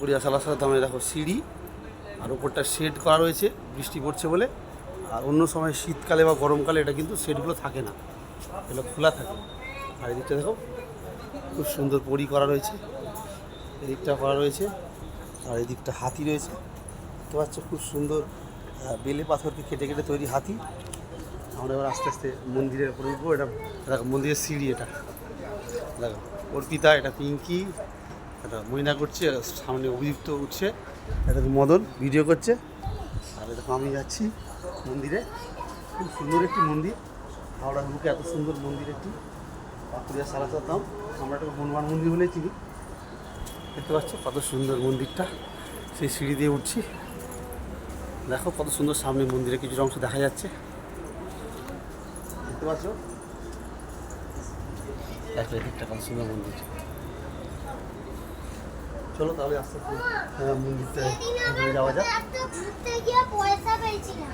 গড়িয়া সালাসার দামে দেখো সিঁড়ি, আর ওপরটা শেড করা রয়েছে, বৃষ্টি পড়ছে বলে। আর অন্য সময় শীতকালে বা গরমকালে এটা কিন্তু শেডগুলো থাকে না। এগুলো খোলা থাকে। আর এদিকটা দেখো, খুব সুন্দর পরি করা রয়েছে। এদিকটা করা রয়েছে, আর এদিকটা হাতি রয়েছে। তো পাচ্ছ খুব সুন্দর বেলে পাথরকে কেটে কেটে তৈরি হাতি। আমরা এবার আস্তে আস্তে মন্দিরের উপরে উঠবো। এটা দেখো মন্দিরের সিঁড়ি এটা। দেখো, অর্পিতা, এটা পিঙ্কি এটা ময়না করছে সামনে অভিযুক্ত উঠছে তো মদন ভিডিও করছে। আর দেখো আমি যাচ্ছি মন্দিরে। খুব সুন্দর একটি মন্দির। হাওড়ার বুকে এত সুন্দর মন্দির একটি। পাকুড়িয়া সারাসার দাম আমরা একটা হনুমান মন্দির বলেই চিনি। দেখতে পাচ্ছ কত সুন্দর মন্দিরটা। সেই সিঁড়ি দিয়ে উঠছি। দেখো কত সুন্দর সামনে মন্দিরে কিছুটা অংশ দেখা যাচ্ছে। দেখতে পাচ্ছ? দেখো এদিকটা কত সুন্দর মন্দির। চলো তাহলে আস্তে আস্তে আহ, মন্দিরটা যাওয়া যাক। পয়সা পেয়েছিলাম।